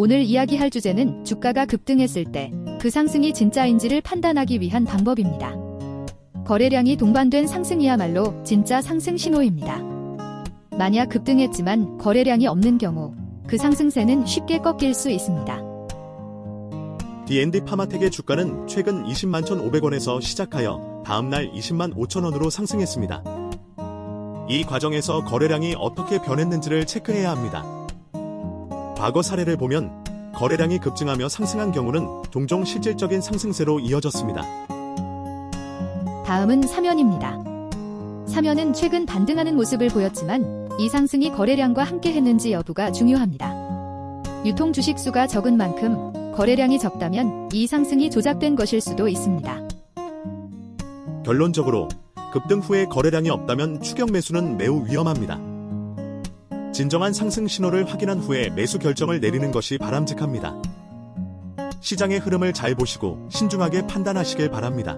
오늘 이야기할 주제는 주가가 급등했을 때 그 상승이 진짜인지를 판단하기 위한 방법입니다. 거래량이 동반된 상승이야말로 진짜 상승 신호입니다. 만약 급등했지만 거래량이 없는 경우 그 상승세는 쉽게 꺾일 수 있습니다. D&D 파마텍의 주가는 최근 20만 1,500원에서 시작하여 다음날 20만 5천원으로 상승했습니다. 이 과정에서 거래량이 어떻게 변했는지를 체크해야 합니다. 과거 사례를 보면 거래량이 급증하며 상승한 경우는 종종 실질적인 상승세로 이어졌습니다. 다음은 사면입니다. 사면은 최근 반등하는 모습을 보였지만 이 상승이 거래량과 함께 했는지 여부가 중요합니다. 유통 주식 수가 적은 만큼 거래량이 적다면 이 상승이 조작된 것일 수도 있습니다. 결론적으로 급등 후에 거래량이 없다면 추격 매수는 매우 위험합니다. 진정한 상승 신호를 확인한 후에 매수 결정을 내리는 것이 바람직합니다. 시장의 흐름을 잘 보시고 신중하게 판단하시길 바랍니다.